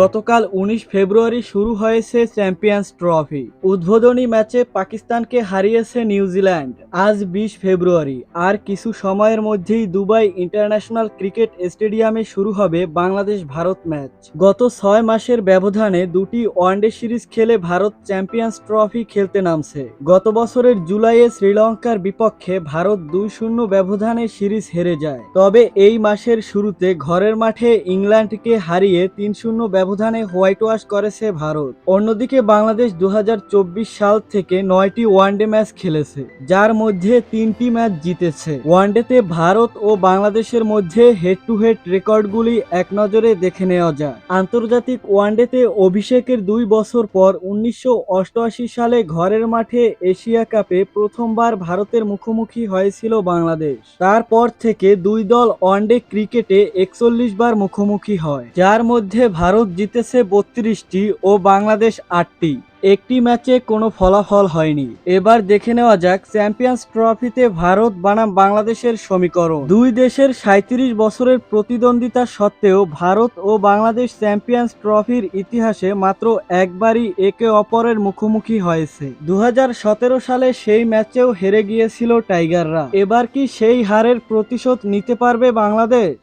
গতকাল উনিশ ফেব্রুয়ারি শুরু হয়েছে চ্যাম্পিয়ন্স ট্রফি। উদ্বোধনী ম্যাচে পাকিস্তানকে হারিয়েছে নিউজিল্যান্ড। আজ বিশ ফেব্রুয়ারি, আর কিছু সময়ের মধ্যেই দুবাই ইন্টারন্যাশনাল ক্রিকেট স্টেডিয়ামে শুরু হবে বাংলাদেশ ভারত ম্যাচ। গত ছয় মাসের ব্যবধানে দুটি ওয়ানডে সিরিজ খেলে ভারত চ্যাম্পিয়ন্স ট্রফি খেলতে নামছে। গত বছরের জুলাইয়ে শ্রীলঙ্কার বিপক্ষে ভারত দুই শূন্য ব্যবধানে সিরিজ হেরে যায়। তবে এই মাসের শুরুতে ঘরের মাঠে ইংল্যান্ডকে হারিয়ে তিন শূন্য ব্যবধানে হোয়াইট ওয়াশ করেছে ভারত। অন্যদিকে বাংলাদেশ দুহাজার চব্বিশ সাল থেকে নয়টি ওয়ানডে ম্যাচ খেলেছে, যার মধ্যে তিনটি ম্যাচ জিতেছে। ওয়ানডেতে ভারত ও বাংলাদেশের মধ্যে হেড টু হেড রেকর্ডগুলি এক নজরে দেখে নেওয়া যায় আন্তর্জাতিক ওয়ানডেতে অভিষেকের দুই বছর পর উনিশশো অষ্টআশি সালে ঘরের মাঠে এশিয়া কাপে প্রথমবার ভারতের মুখোমুখি হয়েছিল বাংলাদেশ। তারপর থেকে দুই দল ওয়ানডে ক্রিকেটে একচল্লিশ বার মুখোমুখি হয়, যার মধ্যে ভারত জিতেছে বত্রিশটি ও বাংলাদেশ আটটি। একটি ম্যাচে কোনো ফলাফল হয়নি। এবার দেখে নেওয়া যাক, চ্যাম্পিয়ন্স ট্রফিতে ভারত বনাম বাংলাদেশের সমীকরণ। দুই দেশের সাঁত্রিশ বছরের প্রতিদ্বন্দ্বিতা সত্ত্বেও ভারত ও বাংলাদেশ চ্যাম্পিয়ন্স ট্রফির ইতিহাসে মাত্র একবারই একে অপরের মুখোমুখি হয়েছে। দু হাজার সতেরো সালে সেই ম্যাচেও হেরে গিয়েছিল টাইগাররা। এবার কি সেই হারের প্রতিশোধ নিতে পারবে বাংলাদেশ?